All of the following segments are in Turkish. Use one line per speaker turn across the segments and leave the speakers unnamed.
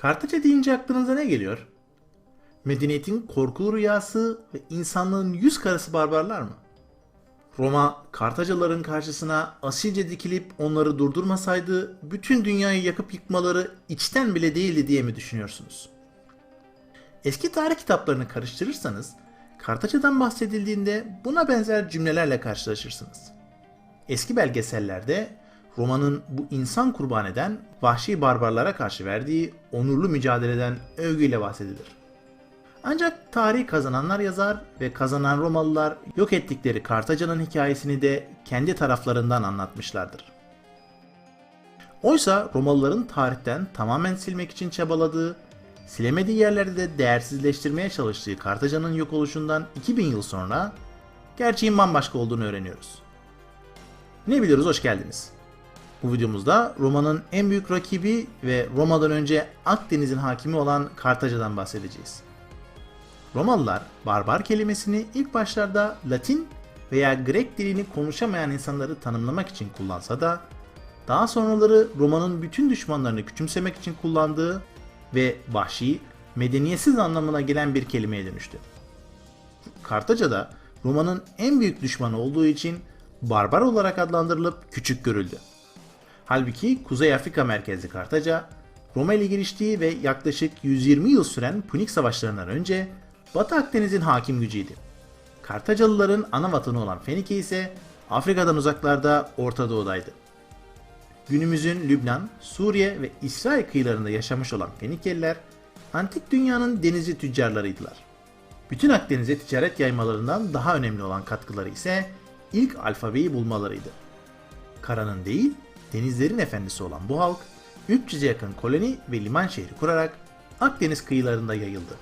Kartaca deyince aklınıza ne geliyor? Medeniyetin korkulu rüyası ve insanlığın yüz karası barbarlar mı? Roma, Kartacalıların karşısına asilce dikilip onları durdurmasaydı bütün dünyayı yakıp yıkmaları içten bile değildi diye mi düşünüyorsunuz? Eski tarih kitaplarını karıştırırsanız Kartaca'dan bahsedildiğinde buna benzer cümlelerle karşılaşırsınız. Eski belgesellerde Roma'nın bu insan kurban eden vahşi barbarlara karşı verdiği onurlu mücadeleden övgüyle bahsedilir. Ancak tarihi kazananlar yazar ve kazanan Romalılar yok ettikleri Kartaca'nın hikayesini de kendi taraflarından anlatmışlardır. Oysa Romalıların tarihten tamamen silmek için çabaladığı, silemediği yerlerde de değersizleştirmeye çalıştığı Kartaca'nın yok oluşundan 2000 yıl sonra gerçeğin bambaşka olduğunu öğreniyoruz. Ne biliyoruz hoş geldiniz. Bu videomuzda Roma'nın en büyük rakibi ve Roma'dan önce Akdeniz'in hakimi olan Kartaca'dan bahsedeceğiz. Romalılar barbar kelimesini ilk başlarda Latin veya Grek dilini konuşamayan insanları tanımlamak için kullansa da daha sonraları Roma'nın bütün düşmanlarını küçümsemek için kullandığı ve vahşi, medeniyetsiz anlamına gelen bir kelimeye dönüştü. Kartaca'da Roma'nın en büyük düşmanı olduğu için barbar olarak adlandırılıp küçük görüldü. Halbuki Kuzey Afrika merkezli Kartaca, Roma ile giriştiği ve yaklaşık 120 yıl süren Punik savaşlarından önce Batı Akdeniz'in hakim gücüydü. Kartacalıların ana vatanı olan Fenike ise Afrika'dan uzaklarda Orta Doğu'daydı. Günümüzün Lübnan, Suriye ve İsrail kıyılarında yaşamış olan Fenikeliler, antik dünyanın denizci tüccarlarıydılar. Bütün Akdeniz'e ticaret yaymalarından daha önemli olan katkıları ise ilk alfabeyi bulmalarıydı. Karanın değil, denizlerin efendisi olan bu halk, 300'e yakın koloni ve liman şehri kurarak Akdeniz kıyılarında yayıldı.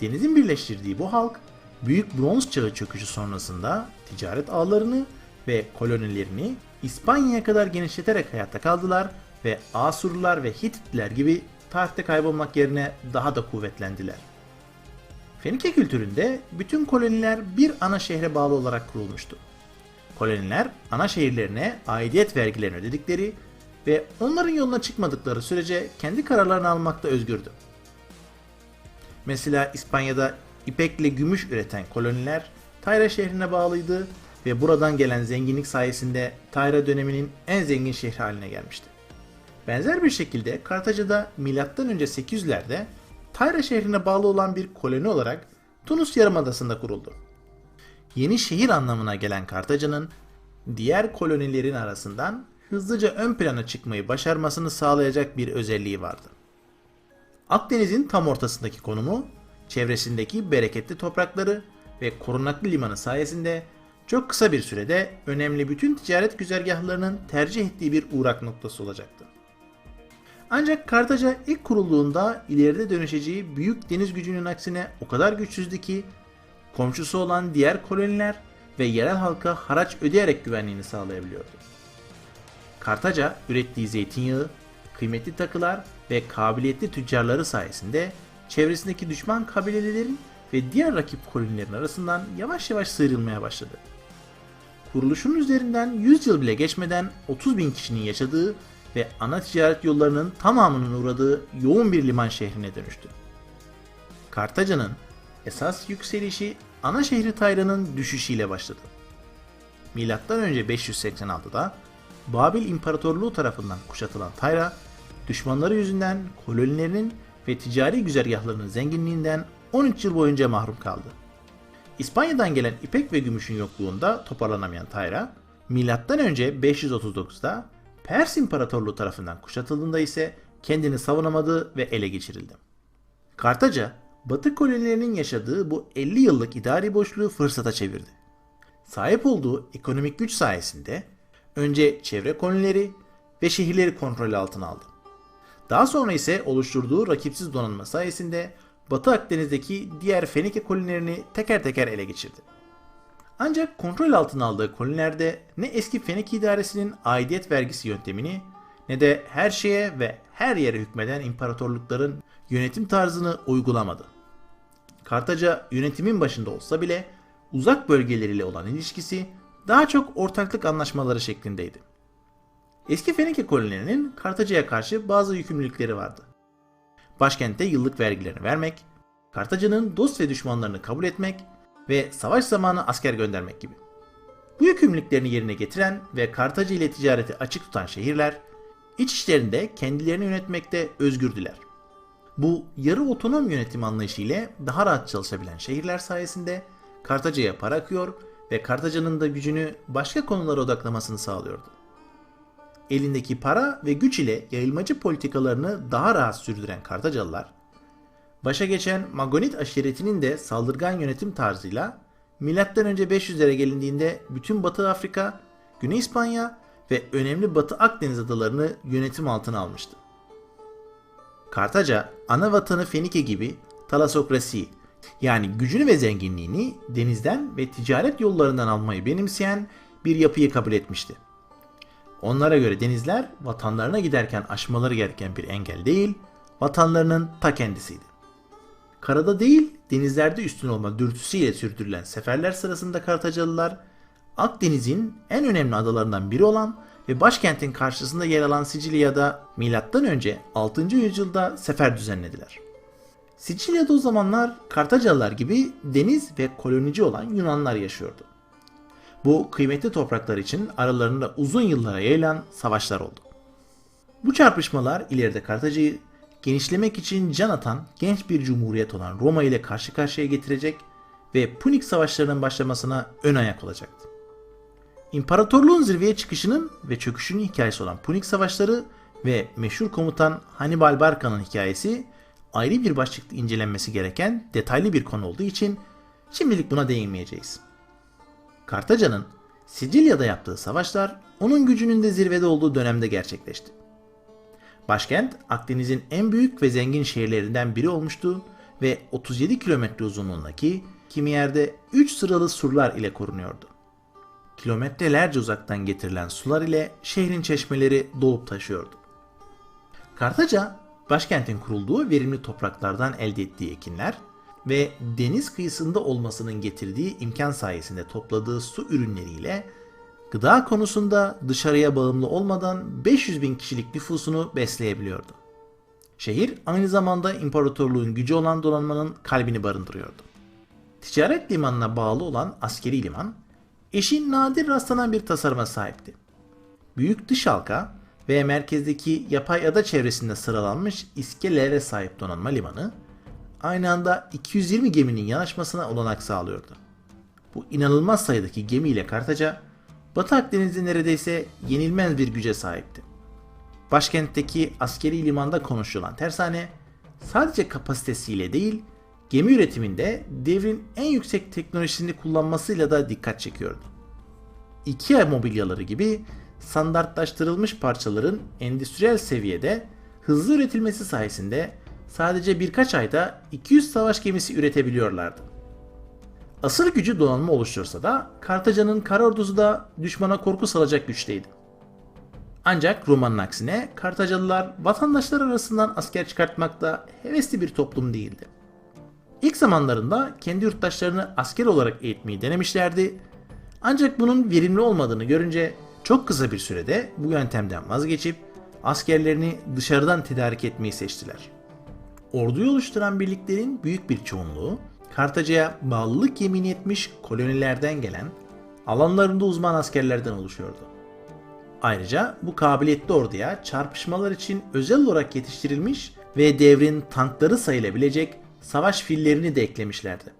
Denizin birleştirdiği bu halk, Büyük Bronz Çağı çöküşü sonrasında ticaret ağlarını ve kolonilerini İspanya'ya kadar genişleterek hayatta kaldılar ve Asurlular ve Hititler gibi tarihte kaybolmak yerine daha da kuvvetlendiler. Fenike kültüründe bütün koloniler bir ana şehre bağlı olarak kurulmuştu. Koloniler ana şehirlerine aidiyet vergilerini ödedikleri ve onların yoluna çıkmadıkları sürece kendi kararlarını almakta özgürdü. Mesela İspanya'da ipekle gümüş üreten koloniler Tayra şehrine bağlıydı ve buradan gelen zenginlik sayesinde Tayra döneminin en zengin şehri haline gelmişti. Benzer bir şekilde Kartaca'da M.Ö. 800'lerde Tayra şehrine bağlı olan bir koloni olarak Tunus Yarımadası'nda kuruldu. Yeni şehir anlamına gelen Kartaca'nın diğer kolonilerin arasından hızlıca ön plana çıkmayı başarmasını sağlayacak bir özelliği vardı. Akdeniz'in tam ortasındaki konumu, çevresindeki bereketli toprakları ve korunaklı limanı sayesinde çok kısa bir sürede önemli bütün ticaret güzergahlarının tercih ettiği bir uğrak noktası olacaktı. Ancak Kartaca ilk kurulduğunda ileride dönüşeceği büyük deniz gücünün aksine o kadar güçsüzdü ki komşusu olan diğer koloniler ve yerel halka haraç ödeyerek güvenliğini sağlayabiliyordu. Kartaca ürettiği zeytinyağı, kıymetli takılar ve kabiliyetli tüccarları sayesinde çevresindeki düşman kabilelerin ve diğer rakip kolonilerin arasından yavaş yavaş sıyrılmaya başladı. Kuruluşun üzerinden 100 yıl bile geçmeden 30 bin kişinin yaşadığı ve ana ticaret yollarının tamamının uğradığı yoğun bir liman şehrine dönüştü. Kartaca'nın esas yükselişi ana şehri Tayra'nın düşüşüyle başladı. Milattan önce 586'da Babil İmparatorluğu tarafından kuşatılan Tayra, düşmanları yüzünden kolonilerinin ve ticari güzergahlarının zenginliğinden 13 yıl boyunca mahrum kaldı. İspanya'dan gelen ipek ve gümüşün yokluğunda toparlanamayan Tayra, milattan önce 539'da Pers İmparatorluğu tarafından kuşatıldığında ise kendini savunamadı ve ele geçirildi. Kartaca, Batı kolonilerinin yaşadığı bu 50 yıllık idari boşluğu fırsata çevirdi. Sahip olduğu ekonomik güç sayesinde önce çevre kolonileri ve şehirleri kontrol altına aldı. Daha sonra ise oluşturduğu rakipsiz donanma sayesinde Batı Akdeniz'deki diğer Fenike kolonilerini teker teker ele geçirdi. Ancak kontrol altına aldığı kolonilerde ne eski Fenike idaresinin aidiyet vergisi yöntemini ne de her şeye ve her yere hükmeden imparatorlukların yönetim tarzını uygulamadı. Kartaca yönetimin başında olsa bile uzak bölgeleriyle olan ilişkisi daha çok ortaklık anlaşmaları şeklindeydi. Eski Fenike kolonilerinin Kartaca'ya karşı bazı yükümlülükleri vardı. Başkentte yıllık vergilerini vermek, Kartaca'nın dost ve düşmanlarını kabul etmek ve savaş zamanı asker göndermek gibi. Bu yükümlülüklerini yerine getiren ve Kartaca ile ticareti açık tutan şehirler, iç işlerinde kendilerini yönetmekte özgürdüler. Bu yarı otonom yönetim anlayışı ile daha rahat çalışabilen şehirler sayesinde Kartaca'ya para akıyor ve Kartaca'nın da gücünü başka konulara odaklamasını sağlıyordu. Elindeki para ve güç ile yayılmacı politikalarını daha rahat sürdüren Kartacalılar, başa geçen Magonit aşiretinin de saldırgan yönetim tarzıyla M.Ö. 500'lere gelindiğinde bütün Batı Afrika, Güney İspanya ve önemli Batı Akdeniz adalarını yönetim altına almıştı. Kartaca, ana vatanı Fenike gibi talasokrasi yani gücünü ve zenginliğini denizden ve ticaret yollarından almayı benimseyen bir yapıyı kabul etmişti. Onlara göre denizler vatanlarına giderken aşmaları gereken bir engel değil, vatanlarının ta kendisiydi. Karada değil, denizlerde üstün olma dürtüsüyle sürdürülen seferler sırasında Kartacalılar, Akdeniz'in en önemli adalarından biri olan ve başkentin karşısında yer alan Sicilya'da M.Ö. 6. yüzyılda sefer düzenlediler. Sicilya'da o zamanlar Kartacalılar gibi deniz ve kolonici olan Yunanlar yaşıyordu. Bu kıymetli topraklar için aralarında uzun yıllara yayılan savaşlar oldu. Bu çarpışmalar ileride Kartaca'yı genişlemek için can atan genç bir cumhuriyet olan Roma ile karşı karşıya getirecek ve Punik savaşlarının başlamasına ön ayak olacaktı. İmparatorluğun zirveye çıkışının ve çöküşünün hikayesi olan Punik savaşları ve meşhur komutan Hannibal Barca'nın hikayesi ayrı bir başlıkta incelenmesi gereken detaylı bir konu olduğu için şimdilik buna değinmeyeceğiz. Kartaca'nın Sicilya'da yaptığı savaşlar onun gücünün de zirvede olduğu dönemde gerçekleşti. Başkent Akdeniz'in en büyük ve zengin şehirlerinden biri olmuştu ve 37 kilometre uzunluğundaki kimi yerde 3 sıralı surlar ile korunuyordu. Kilometrelerce uzaktan getirilen sular ile şehrin çeşmeleri dolup taşıyordu. Kartaca, başkentin kurulduğu verimli topraklardan elde ettiği ekinler ve deniz kıyısında olmasının getirdiği imkan sayesinde topladığı su ürünleriyle gıda konusunda dışarıya bağımlı olmadan 500 bin kişilik nüfusunu besleyebiliyordu. Şehir aynı zamanda imparatorluğun gücü olan donanmanın kalbini barındırıyordu. Ticaret limanına bağlı olan askeri liman, eşin nadir rastlanan bir tasarıma sahipti. Büyük dış halka ve merkezdeki yapay ada çevresinde sıralanmış iskelelere sahip donanma limanı, aynı anda 220 geminin yanaşmasına olanak sağlıyordu. Bu inanılmaz sayıdaki gemiyle Kartaca, Batı Akdeniz'de neredeyse yenilmez bir güce sahipti. Başkentteki askeri limanda konuşulan tersane, sadece kapasitesiyle değil, gemi üretiminde devrin en yüksek teknolojisini kullanmasıyla da dikkat çekiyordu. IKEA mobilyaları gibi standartlaştırılmış parçaların endüstriyel seviyede hızlı üretilmesi sayesinde sadece birkaç ayda 200 savaş gemisi üretebiliyorlardı. Asıl gücü donanma oluştursa da Kartaca'nın kara ordusu da düşmana korku salacak güçteydi. Ancak Roma'nın aksine Kartacalılar vatandaşlar arasından asker çıkartmakta hevesli bir toplum değildi. İlk zamanlarında kendi yurttaşlarını asker olarak eğitmeyi denemişlerdi. Ancak bunun verimli olmadığını görünce çok kısa bir sürede bu yöntemden vazgeçip askerlerini dışarıdan tedarik etmeyi seçtiler. Orduyu oluşturan birliklerin büyük bir çoğunluğu Kartaca'ya bağlılık yemin etmiş kolonilerden gelen, alanlarında uzman askerlerden oluşuyordu. Ayrıca bu kabiliyetli orduya çarpışmalar için özel olarak yetiştirilmiş ve devrin tankları sayılabilecek savaş fillerini de eklemişlerdi.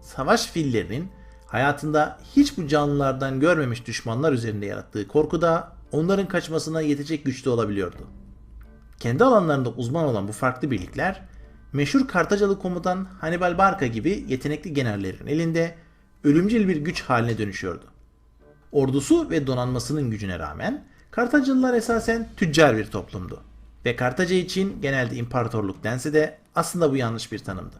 Savaş fillerinin hayatında hiç bu canlılardan görmemiş düşmanlar üzerinde yarattığı korku da onların kaçmasına yetecek güçte olabiliyordu. Kendi alanlarında uzman olan bu farklı birlikler meşhur Kartacalı komutan Hannibal Barca gibi yetenekli generallerin elinde ölümcül bir güç haline dönüşüyordu. Ordusu ve donanmasının gücüne rağmen Kartacalılar esasen tüccar bir toplumdu. Ve Kartaca için genelde imparatorluk dense de aslında bu yanlış bir tanımdı.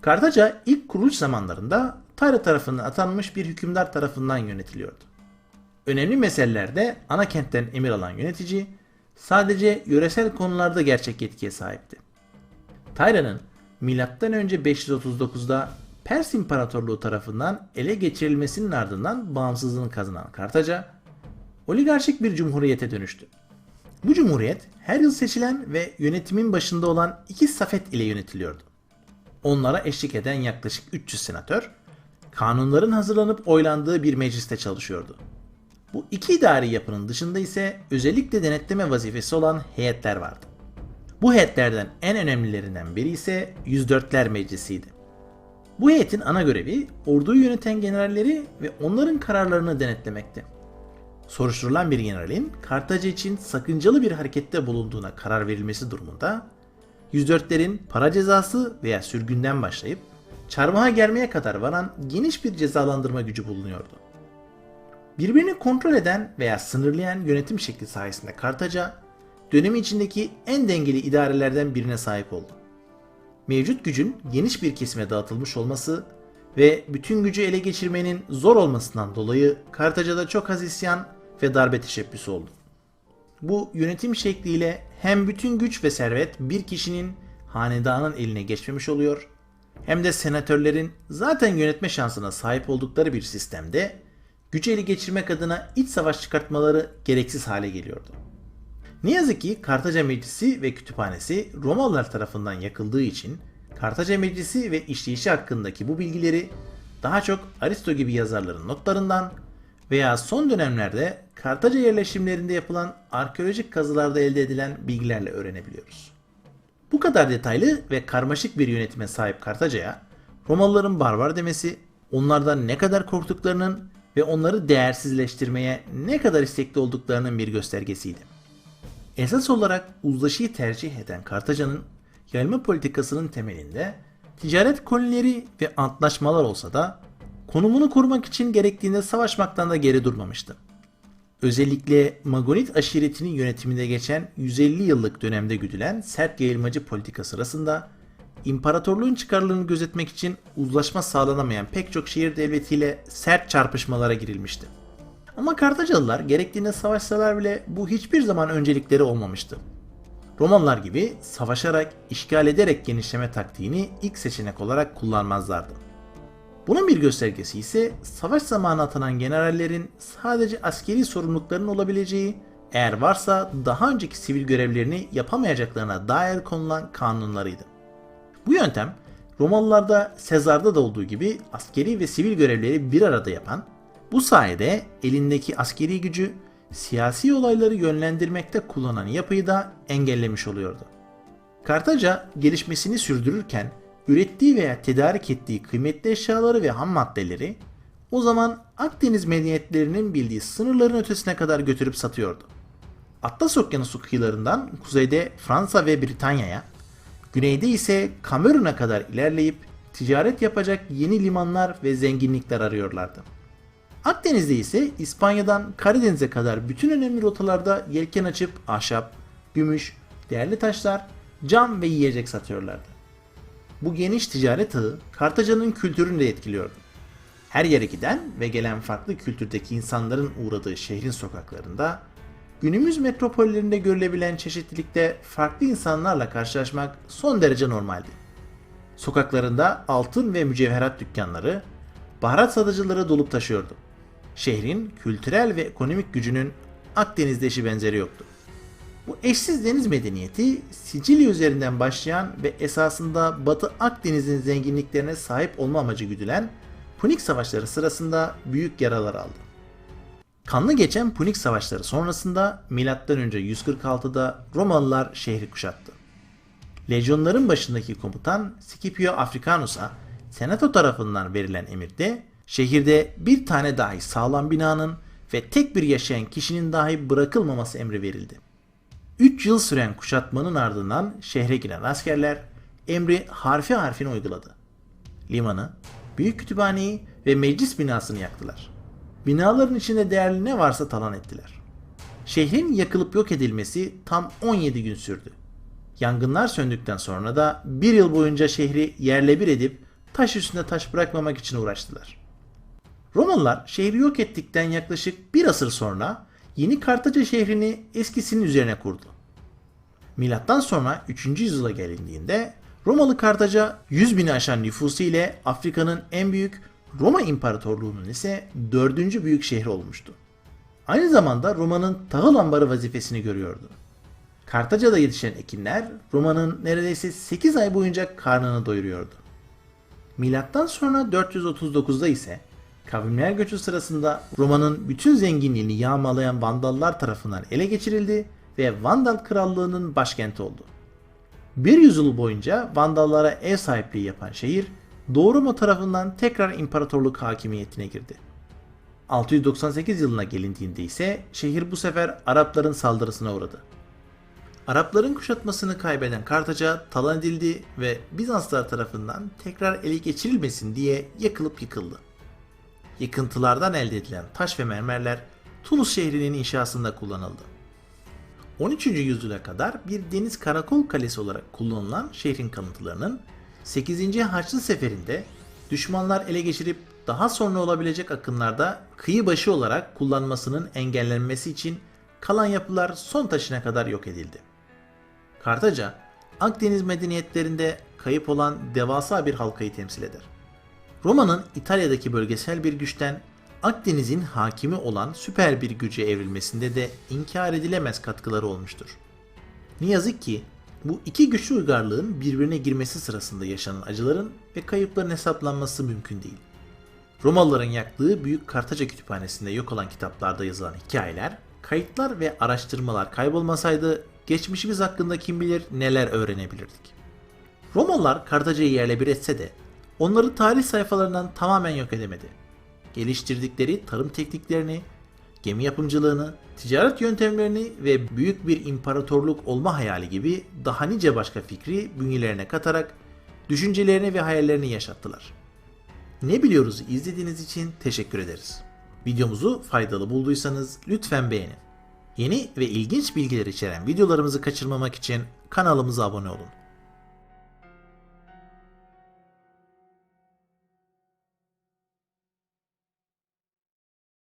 Kartaca ilk kuruluş zamanlarında Tayra tarafından atanmış bir hükümdar tarafından yönetiliyordu. Önemli meselelerde ana kentten emir alan yönetici sadece yöresel konularda gerçek yetkiye sahipti. Tayra'nın M.Ö. 539'da Pers İmparatorluğu tarafından ele geçirilmesinin ardından bağımsızlığını kazanan Kartaca, oligarşik bir cumhuriyete dönüştü. Bu cumhuriyet her yıl seçilen ve yönetimin başında olan iki safet ile yönetiliyordu. Onlara eşlik eden yaklaşık 300 senatör, kanunların hazırlanıp oylandığı bir mecliste çalışıyordu. Bu iki idari yapının dışında ise özellikle denetleme vazifesi olan heyetler vardı. Bu heyetlerden en önemlilerinden biri ise 104'ler Meclisi'ydi. Bu heyetin ana görevi orduyu yöneten generalleri ve onların kararlarını denetlemekti. Soruşturulan bir generalin Kartaca için sakıncalı bir harekette bulunduğuna karar verilmesi durumunda 104'lerin para cezası veya sürgünden başlayıp çarmıha gelmeye kadar varan geniş bir cezalandırma gücü bulunuyordu. Birbirini kontrol eden veya sınırlayan yönetim şekli sayesinde Kartaca, dönemi içindeki en dengeli idarelerden birine sahip oldu. Mevcut gücün geniş bir kesime dağıtılmış olması ve bütün gücü ele geçirmenin zor olmasından dolayı Kartaca'da çok az isyan ve darbe teşebbüsü oldu. Bu yönetim şekliyle hem bütün güç ve servet bir kişinin hanedanın eline geçmemiş oluyor hem de senatörlerin zaten yönetme şansına sahip oldukları bir sistemde gücü ele geçirmek adına iç savaş çıkartmaları gereksiz hale geliyordu. Ne yazık ki Kartaca Meclisi ve kütüphanesi Romalılar tarafından yakıldığı için Kartaca Meclisi ve işleyişi hakkındaki bu bilgileri daha çok Aristo gibi yazarların notlarından veya son dönemlerde Kartaca yerleşimlerinde yapılan arkeolojik kazılarda elde edilen bilgilerle öğrenebiliyoruz. Bu kadar detaylı ve karmaşık bir yönetime sahip Kartaca'ya Romalıların barbar demesi onlardan ne kadar korktuklarının ve onları değersizleştirmeye ne kadar istekli olduklarının bir göstergesiydi. Esas olarak uzlaşıyı tercih eden Kartaca'nın yayılma politikasının temelinde ticaret kolonileri ve antlaşmalar olsa da konumunu korumak için gerektiğinde savaşmaktan da geri durmamıştı. Özellikle Magonit aşiretinin yönetiminde geçen 150 yıllık dönemde güdülen sert yayılmacı politika sırasında imparatorluğun çıkarlarını gözetmek için uzlaşma sağlanamayan pek çok şehir devletiyle sert çarpışmalara girilmişti. Ama Kartacalılar gerektiğinde savaşsalar bile bu hiçbir zaman öncelikleri olmamıştı. Romalılar gibi savaşarak, işgal ederek genişleme taktiğini ilk seçenek olarak kullanmazlardı. Bunun bir göstergesi ise savaş zamanı atanan generallerin sadece askeri sorumluluklarının olabileceği, eğer varsa daha önceki sivil görevlerini yapamayacaklarına dair konulan kanunlarıydı. Bu yöntem Romalılarda Sezar'da da olduğu gibi askeri ve sivil görevleri bir arada yapan, bu sayede elindeki askeri gücü siyasi olayları yönlendirmekte kullanan yapıyı da engellemiş oluyordu. Kartaca gelişmesini sürdürürken ürettiği veya tedarik ettiği kıymetli eşyaları ve ham maddeleri o zaman Akdeniz medeniyetlerinin bildiği sınırların ötesine kadar götürüp satıyordu. Atlas Okyanusu kıyılarından kuzeyde Fransa ve Britanya'ya, güneyde ise Kamerun'a kadar ilerleyip ticaret yapacak yeni limanlar ve zenginlikler arıyorlardı. Akdeniz'de ise İspanya'dan Karadeniz'e kadar bütün önemli rotalarda yelken açıp ahşap, gümüş, değerli taşlar, cam ve yiyecek satıyorlardı. Bu geniş ticaret ağı Kartaca'nın kültürünü de etkiliyordu. Her yere giden ve gelen farklı kültürdeki insanların uğradığı şehrin sokaklarında günümüz metropollerinde görülebilen çeşitlilikte farklı insanlarla karşılaşmak son derece normaldi. Sokaklarında altın ve mücevherat dükkanları, baharat satıcıları dolup taşıyordu. Şehrin kültürel ve ekonomik gücünün Akdeniz'de eşi benzeri yoktu. Bu eşsiz deniz medeniyeti Sicilya üzerinden başlayan ve esasında Batı Akdeniz'in zenginliklerine sahip olma amacı güdülen Punik Savaşları sırasında büyük yaralar aldı. Kanlı geçen Punik Savaşları sonrasında M.Ö. 146'da Romalılar şehri kuşattı. Lejyonların başındaki komutan Scipio Africanus'a Senato tarafından verilen emirde şehirde bir tane dahi sağlam binanın ve tek bir yaşayan kişinin dahi bırakılmaması emri verildi. 3 yıl süren kuşatmanın ardından şehre giren askerler emri harfi harfine uyguladı. Limanı, büyük kütüphaneyi ve meclis binasını yaktılar. Binaların içinde değerli ne varsa talan ettiler. Şehrin yakılıp yok edilmesi tam 17 gün sürdü. Yangınlar söndükten sonra da bir yıl boyunca şehri yerle bir edip taş üstünde taş bırakmamak için uğraştılar. Romalılar şehri yok ettikten yaklaşık bir asır sonra yeni Kartaca şehrini eskisinin üzerine kurdu. Milattan sonra 3. yüzyıla gelindiğinde Romalı Kartaca 100 bini aşan nüfusu ile Afrika'nın en büyük Roma İmparatorluğu'nun ise dördüncü büyük şehri olmuştu. Aynı zamanda Roma'nın tahıl ambarı vazifesini görüyordu. Kartaca'da yetişen ekinler Roma'nın neredeyse 8 ay boyunca karnını doyuruyordu. Milattan sonra 439'da ise kavimler göçü sırasında Roma'nın bütün zenginliğini yağmalayan Vandallar tarafından ele geçirildi ve Vandal krallığının başkenti oldu. Bir yüzyıl boyunca Vandallara ev sahipliği yapan şehir Doğu Roma tarafından tekrar imparatorluk hakimiyetine girdi. 698 yılına gelindiğinde ise şehir bu sefer Arapların saldırısına uğradı. Arapların kuşatmasını kaybeden Kartaca talan edildi ve Bizanslar tarafından tekrar ele geçirilmesin diye yakılıp yıkıldı. Yıkıntılardan elde edilen taş ve mermerler Tunus şehrinin inşasında kullanıldı. 13. yüzyıla kadar bir deniz karakol kalesi olarak kullanılan şehrin kalıntılarının 8. Haçlı Seferi'nde düşmanlar ele geçirip daha sonra olabilecek akınlarda kıyı başı olarak kullanmasının engellenmesi için kalan yapılar son taşına kadar yok edildi. Kartaca, Akdeniz medeniyetlerinde kayıp olan devasa bir halkayı temsil eder. Roma'nın İtalya'daki bölgesel bir güçten Akdeniz'in hakimi olan süper bir güce evrilmesinde de inkar edilemez katkıları olmuştur. Ne yazık ki bu iki güçlü uygarlığın birbirine girmesi sırasında yaşanan acıların ve kayıpların hesaplanması mümkün değil. Romalıların yaktığı Büyük Kartaca Kütüphanesi'nde yok olan kitaplarda yazılan hikayeler, kayıtlar ve araştırmalar kaybolmasaydı geçmişimiz hakkında kim bilir neler öğrenebilirdik. Romalılar Kartaca'yı yerle bir etse de onları tarih sayfalarından tamamen yok edemedi. Geliştirdikleri tarım tekniklerini, gemi yapımcılığını, ticaret yöntemlerini ve büyük bir imparatorluk olma hayali gibi daha nice başka fikri bünyelerine katarak düşüncelerini ve hayallerini yaşattılar. Ne biliyoruz izlediğiniz için teşekkür ederiz. Videomuzu faydalı bulduysanız lütfen beğenin. Yeni ve ilginç bilgiler içeren videolarımızı kaçırmamak için kanalımıza abone olun.